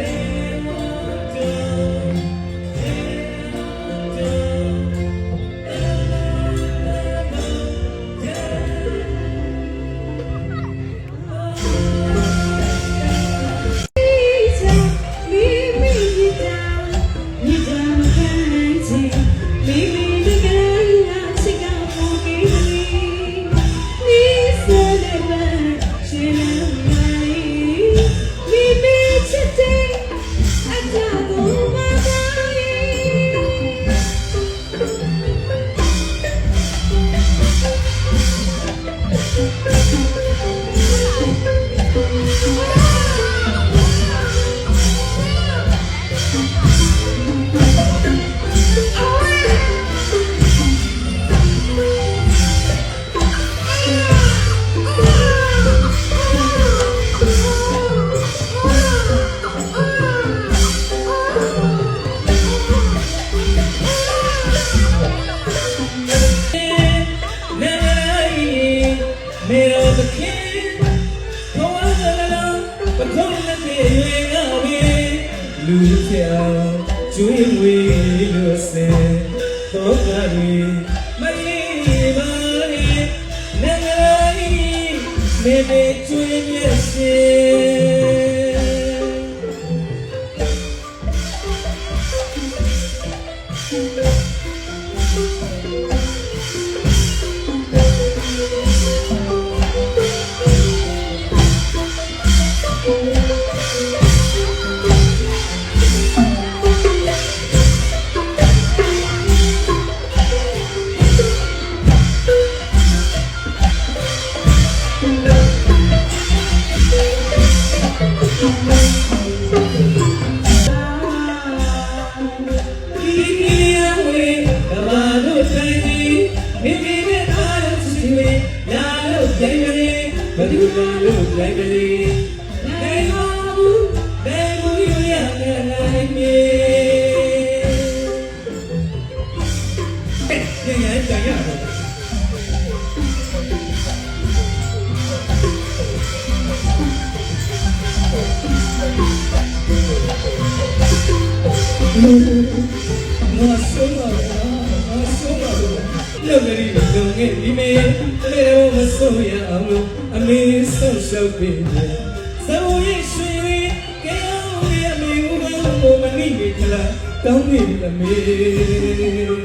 baby. တော်သခင်ဘဝဇလလာပထုံးလက်ပြေငါဝေလူချေအောင်ကျွေးမွေးလို့စေတော့ကရီမလီမာရီနဂရိုင်းမေဘေချ ဘယ်သူလာလို့ကြိုင်ကလေးနိုင်ပါဘူးနိုင်ဘူးရရနိုင်မြေညညကြရတော့ငါဆုံးပါလားငါဆုံးပါလို့လောက်ကလေးလုံငယ်ဒီမေလေတော့မဆုံးရအောင် လို့အမေဆုံးရှောက်ပြီသဘောရဲ့ရွှေကဲအောင်ရဲ့အမေဦးကိုမနိမိခလာတောင်းနေအမေ